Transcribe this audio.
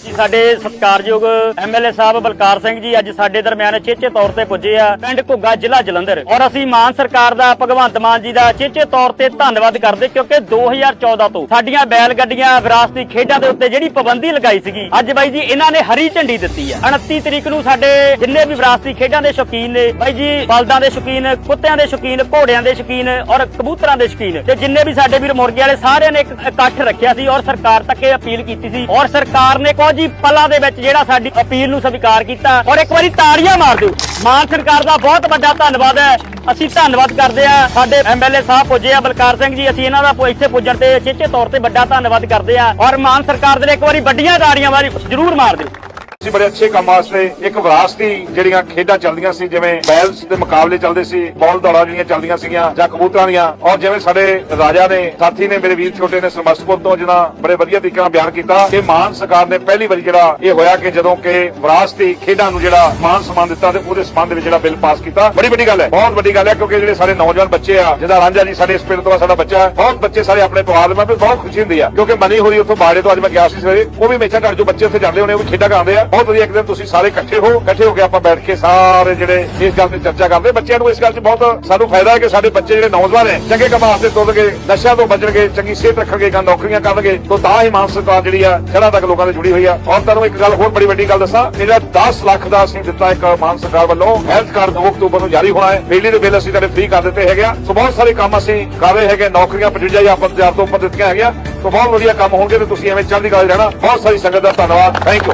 ਜੀ, ਸਾਡੇ ਸਤਿਕਾਰਯੋਗ ਐਮਐਲਏ ਸਾਹਿਬ ਬਲਕਾਰ ਸਿੰਘ ਜੀ ਅੱਜ ਸਾਡੇ ਦਰਮਿਆਨ ਚੇਚੇ ਤੌਰ ਤੇ ਪੁੱਜੇ ਆ, ਪਿੰਡ ਘੁੱਗਾ ਜ਼ਿਲ੍ਹਾ ਜਲੰਧਰ। ਔਰ ਅਸੀਂ ਮਾਨ ਸਰਕਾਰ ਦਾ, ਭਗਵੰਤ ਮਾਨ ਜੀ ਦਾ ਚੇਚੇ ਤੌਰ ਤੇ ਧੰਨਵਾਦ ਕਰਦੇ ਕਿਉਂਕਿ 2014 ਤੋਂ ਸਾਡੀਆਂ ਬੈਲ ਗੱਡੀਆਂ, ਵਿਰਾਸਤੀ ਖੇਡਾਂ ਦੇ ਉੱਤੇ ਜਿਹੜੀ ਪਾਬੰਦੀ ਲਗਾਈ ਸੀਗੀ, ਅੱਜ ਬਾਈ ਜੀ ਇਹਨਾਂ ਨੇ ਹਰੀ ਝੰਡੀ ਦਿੱਤੀ ਆ। 29 ਤਰੀਕ ਨੂੰ ਸਾਡੇ ਜਿੰਨੇ ਵੀ ਵਿਰਾਸਤੀ ਖੇਡਾਂ ਦੇ ਸ਼ੌਕੀਨ ਨੇ, ਬਾਈ ਜੀ ਬਲਦਾਂ ਦੇ ਸ਼ੌਕੀਨ, ਕੁੱਤਿਆਂ ਦੇ ਸ਼ੌਕੀਨ, ਘੋੜਿਆਂ ਦੇ ਸ਼ੌਕੀਨ ਔਰ ਕਬੂਤਰਾਂ ਦੇ ਸ਼ੌਕੀਨ ਤੇ ਜਿੰਨੇ ਵੀ ਸਾਡੇ ਵੀਰ ਮੁਰਗੇ ਵਾਲੇ ਸਾਰਿਆਂ ਨੇ ਇਕੱਠ ਰੱਖਿਆ ਸੀ ਔਰ ਸਰਕਾਰ ਤੱਕ ਇਹ ਅਪੀਲ ਕੀਤੀ ਸੀ। ਔਰ ਸਰਕਾਰ ਨੇ ਕਹੋ ਜੀ, ਪਲਾਂ ਦੇ ਵਿੱਚ ਜਿਹੜਾ ਸਾਡੀ ਅਪੀਲ ਨੂੰ ਸਵੀਕਾਰ ਕੀਤਾ ਔਰ ਇੱਕ ਵਾਰੀ ਤਾੜੀਆਂ ਮਾਰ ਦਿਓ। ਮਾਨ ਸਰਕਾਰ ਦਾ ਬਹੁਤ ਵੱਡਾ ਧੰਨਵਾਦ ਹੈ। ਅਸੀਂ ਧੰਨਵਾਦ ਕਰਦੇ ਆ ਸਾਡੇ ਐਮਐਲਏ ਸਾਹਿਬ ਪੁੱਜੇ ਆ, ਬਲਕਾਰ ਸਿੰਘ ਜੀ, ਅਸੀਂ ਇਹਨਾਂ ਦਾ ਇੱਥੇ ਪੁੱਜਣ ਤੇ ਚੇਚੇ ਤੌਰ ਤੇ ਵੱਡਾ ਧੰਨਵਾਦ ਕਰਦੇ ਆ ਔਰ ਮਾਨ ਸਰਕਾਰ ਦੇ ਲਈ ਇੱਕ ਵਾਰੀ ਵੱਡੀਆਂ ਤਾੜੀਆਂ ਵਾਰੀ ਜ਼ਰੂਰ ਮਾਰ ਦਿਓ। ਅਸੀਂ ਬੜੇ ਅੱਛੇ ਕੰਮ ਵਾਸਤੇ ਇੱਕ ਵਿਰਾਸਤੀ ਜਿਹੜੀਆਂ ਖੇਡਾਂ ਚੱਲਦੀਆਂ ਸੀ, ਜਿਵੇਂ ਬੈਲਸ ਦੇ ਮੁਕਾਬਲੇ ਚੱਲਦੇ ਸੀ, ਬਾਲ ਦੌੜਾਂ ਜਿਹੜੀਆਂ ਚੱਲਦੀਆਂ ਸੀਗੀਆਂ, ਜਾਂ ਕਬੂਤਰਾਂ ਦੀਆਂ, ਔਰ ਜਿਵੇਂ ਸਾਡੇ ਰਾਜਾ ਨੇ, ਸਾਥੀ ਨੇ, ਮੇਰੇ ਵੀਰ ਛੋਟੇ ਨੇ ਸਮਸਤਪੁਰ ਤੋਂ ਜਿਹਨਾਂ ਬੜੇ ਵਧੀਆ ਤਰੀਕੇ ਨਾਲ ਬਿਆਨ ਕੀਤਾ ਕਿ ਮਾਨ ਸਰਕਾਰ ਨੇ ਪਹਿਲੀ ਵਾਰੀ ਜਿਹੜਾ ਇਹ ਹੋਇਆ ਕਿ ਜਦੋਂ ਕਿ ਵਿਰਾਸਤੀ ਖੇਡਾਂ ਨੂੰ ਜਿਹੜਾ ਮਾਨ ਸਨਮਾਨ ਦਿੱਤਾ ਤੇ ਉਹਦੇ ਸੰਬੰਧ ਵਿੱਚ ਜਿਹੜਾ ਬਿੱਲ ਪਾਸ ਕੀਤਾ। ਬੜੀ ਵੱਡੀ ਗੱਲ ਹੈ, ਬਹੁਤ ਵੱਡੀ ਗੱਲ ਹੈ, ਕਿਉਂਕਿ ਜਿਹੜੇ ਸਾਡੇ ਨੌਜਵਾਨ ਬੱਚੇ ਆ ਜਿਹਦਾ ਰਾਂਝਾ ਜੀ ਸਾਡੇ ਇਸ ਪਿੰਡ ਤੋਂ ਸਾਡਾ ਬੱਚਾ ਹੈ, ਬਹੁਤ ਬੱਚੇ ਸਾਰੇ ਆਪਣੇ ਪਰਿਵਾਰ ਦੇ ਮੈਂ ਬਹੁਤ ਖੁਸ਼ੀ ਹੁੰਦੀ ਆ, ਕਿਉਂਕਿ ਮਨੀ ਹੋਰੀ ਉੱਥੋਂ ਬਾੜੇ ਤੋਂ ਅੱਜ ਮੈਂ ਗਿਆ ਸੀ ਸਵੇਰੇ, ਉਹ ਵੀ ਮੇਚਾ ਘਰ ਜੋ ਬੱਚੇ ਉੱਥੇ ਜਾਂਦੇ ਹੋਣੇ, ਉਹ ਖੇਡਾਂ ਕਰਾਉਂਦੇ ਆ। ਬਹੁਤ ਵਧੀਆ ਇੱਕ ਦਿਨ ਤੁਸੀਂ ਸਾਰੇ ਇਕੱਠੇ ਹੋ ਇਕੱਠੇ ਹੋ ਕੇ ਆਪਾਂ ਬੈਠ ਕੇ ਸਾਰੇ ਜਿਹੜੇ ਇਸ ਗੱਲ ਤੇ ਚਰਚਾ ਕਰਦੇ। ਬੱਚਿਆਂ ਨੂੰ ਇਸ ਗੱਲ 'ਚ ਬਹੁਤ ਸਾਨੂੰ ਫਾਇਦਾ ਹੈ ਕਿ ਸਾਡੇ ਬੱਚੇ ਜਿਹੜੇ ਨੌਜਵਾਨ ਹੈ, ਚੰਗੇ ਕੰਮਾਂ ਤੇ ਤੁਰਨਗੇ ਨਸ਼ਿਆਂ ਤੋਂ ਬਚਣਗੇ, ਚੰਗੀ ਸਿਹਤ ਰੱਖਣਗੇ ਗਾ ਨੌਕਰੀਆਂ ਕਰਨਗੇ, ਤੋਂ ਤਾਂ ਹੀ ਮਾਨ ਜਿਹੜੀ ਆ ਜੜ੍ਹਾਂ ਤੱਕ ਲੋਕਾਂ ਦੇ ਜੁੜੀ ਹੋਈ ਆ। ਔਰ ਤੁਹਾਨੂੰ ਇੱਕ ਗੱਲ ਹੋਰ ਬੜੀ ਵੱਡੀ ਗੱਲ ਦੱਸਾਂ ਜਿਹੜਾ 10 ਲੱਖ ਦਾ ਅਸੀਂ ਦਿੱਤਾ ਇੱਕ ਮਾਨ ਸਰਕਾਰ ਵੱਲੋਂ। ਹੈਲਥ ਕਾਰਡ 2 ਅਕਤੂਬਰ ਨੂੰ ਜਾਰੀ ਹੋਣਾ ਹੈ। ਬਿਜਲੀ ਦੇ ਬਿੱਲ ਅਸੀਂ ਤੁਹਾਡੇ ਫ੍ਰੀ ਕਰ ਦਿੱਤੇ ਹੈਗੇ ਆ। ਸੋ ਬਹੁਤ ਸਾਰੇ ਕੰਮ ਅਸੀਂ ਕਰ ਰਹੇ ਹੈਗੇ ਨੌਕਰੀਆਂ 55000 ਤੋਂ ਉੱਪਰ ਦਿੱਤੀਆਂ ਹੈਗੀਆਂ। ਸੋ ਬਹੁਤ ਵਧੀਆ ਕੰਮ ਹੋਣਗੇ ਤੇ ਤੁਸੀਂ ਐਵੇਂ ਚੜ੍ਹਦੀ ਗੱਲ 'ਚ ਰਹਿਣਾ। ਬਹੁਤ ਸਾਰੀ ਸੰਗਤ ਦਾ ਧੰਨਵਾਦ। Thank you